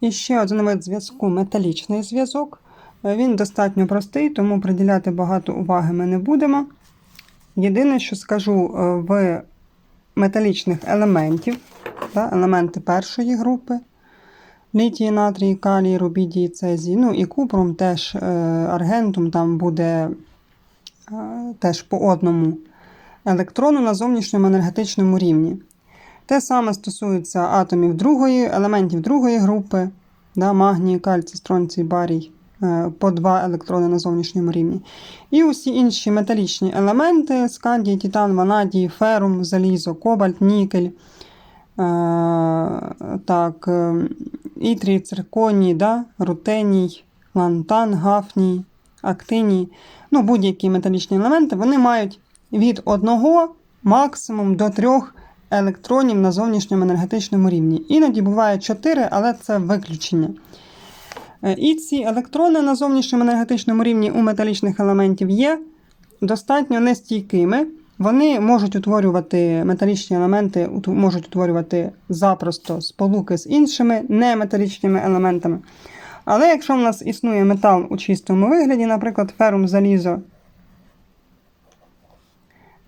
І ще один вид зв'язку металічний зв'язок. Е, Він достатньо простий, тому приділяти багато уваги ми не будемо. Єдине, що скажу е, в металічних елементів, та, елементи першої групи. Літій, натрій, калій, рубідій, цезій, ну і купром теж е, аргентум, там буде теж по одному електрону на зовнішньому енергетичному рівні. Те саме стосується атомів другої, елементів другої групи, да, магній, кальцій, стронцій, барій, е, по два електрони на зовнішньому рівні. І усі інші металічні елементи: скандій, титан, ванадій, ферум, залізо, кобальт, нікель. Е, так, е, ітрій, цирконій, да, рутеній, лантан, гафній, актиній. Ну, будь-які металічні елементи вони мають від одного максимум до трьох електронів на зовнішньому енергетичному рівні. Іноді буває 4, але це виключення. Е, І ці електрони на зовнішньому енергетичному рівні у металічних елементів є достатньо нестійкими. Вони можуть утворювати металічні елементи, можуть утворювати запросто сполуки з іншими неметалічними елементами. Але якщо в нас існує метал у чистому вигляді, наприклад, ферум залізо,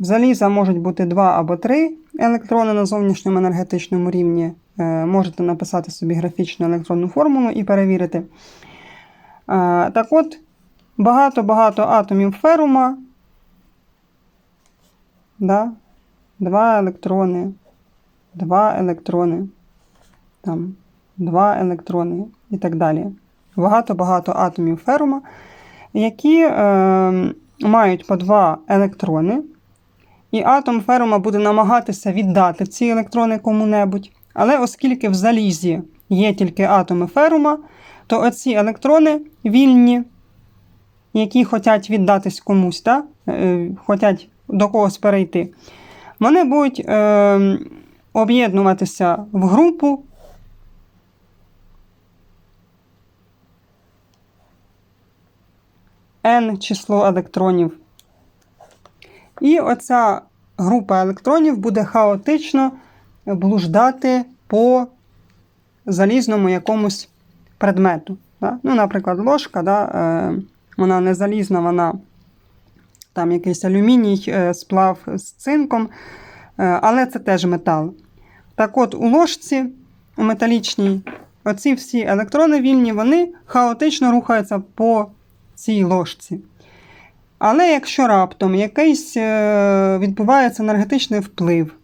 в заліза можуть бути два або три електрони на зовнішньому енергетичному рівні. Е, Можете написати собі графічну електронну формулу і перевірити. Е, Так от, багато-багато атомів ферума. Да? Два електрони, два електрони, там, два електрони і так далі. Багато-багато атомів ферума, які е, мають по два електрони. І атом ферума буде намагатися віддати ці електрони кому-небудь. Але оскільки в залізі є тільки атоми ферума, то оці електрони вільні, які хочуть віддатись комусь, та? е, хочуть до когось перейти, вони будуть е, об'єднуватися в групу. N число електронів. І оця група електронів буде хаотично блуждати по залізному якомусь предмету. Да? Ну, наприклад, ложка, да? е, вона не залізна, вона там якийсь алюміній, е, сплав з цинком, е, але це теж метал. Так от, у ложці, у металічній, оці всі електрони вільні, вони хаотично рухаються по цій ложці. Але якщо раптом якийсь е, відбувається енергетичний вплив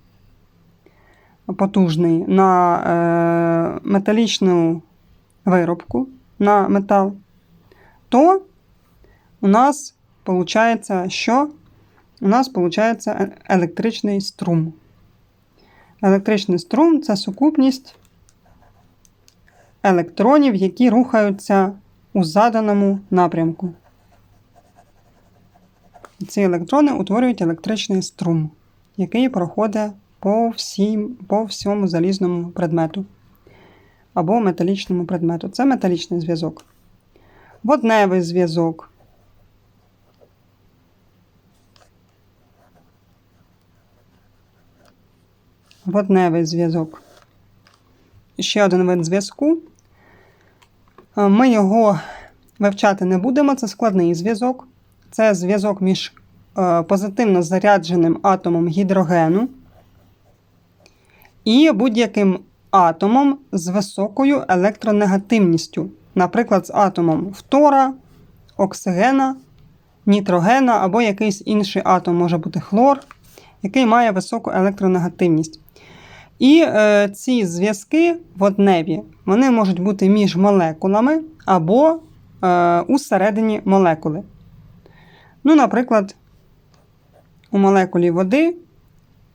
потужний на е, металічну виробку, на метал, то у нас виходить, що у нас виходить електричний струм. Електричний струм це сукупність електронів, які рухаються у заданому напрямку. Ці електрони утворюють електричний струм, який проходить по, всім, по всьому залізному предмету або металічному предмету. Це металічний зв'язок. Водневий зв'язок. Водневий зв'язок. Ще один вид зв'язку. Ми його вивчати не будемо, це складний зв'язок. Це зв'язок між е, позитивно зарядженим атомом гідрогену і будь-яким атомом з високою електронегативністю. Наприклад, з атомом фтора, оксигена, нітрогена або якийсь інший атом, може бути хлор, який має високу електронегативність. І е, ці зв'язки водневі вони можуть бути між молекулами або е, усередині молекули. Ну, наприклад, у молекулі води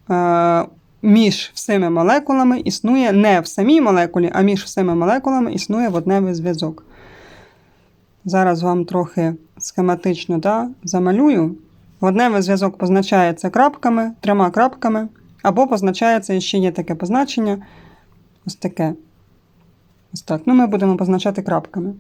е, між всіми молекулами існує не в самій молекулі, а між всіми молекулами існує водневий зв'язок. Зараз вам трохи схематично да, замалюю. Водневий зв'язок позначається крапками, трьома крапками, або позначається ще є таке позначення. Ось таке. Ось так. Ну, ми будемо позначати крапками.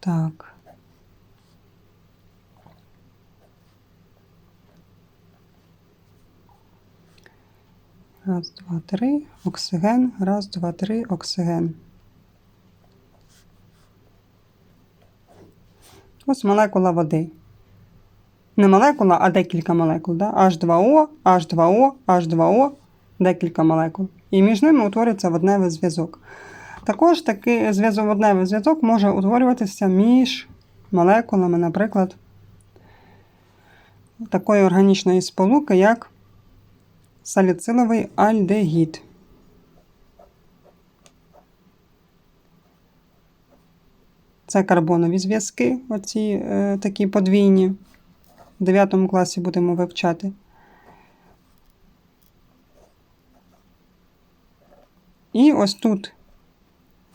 Так. Раз, два, три, оксиген, раз, два, три, оксиген. Ось молекула води. Не молекула, а декілька молекул. Да? H2O, H2O, H2O, декілька молекул. І між ними утворюється водневий зв'язок. Також такий зв'язок, водневий зв'язок може утворюватися між молекулами, наприклад, такої органічної сполуки, як саліциловий альдегід. Це карбонові зв'язки, оці е, такі подвійні. В 9 класі будемо вивчати. І ось тут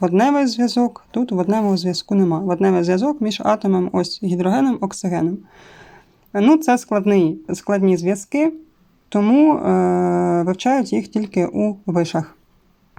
водневий зв'язок, тут водневого зв'язку нема. Водневий зв'язок між атомом, ось гідрогеном, оксигеном. Ну, це складний, складні зв'язки, тому е, вивчають їх тільки у вишах.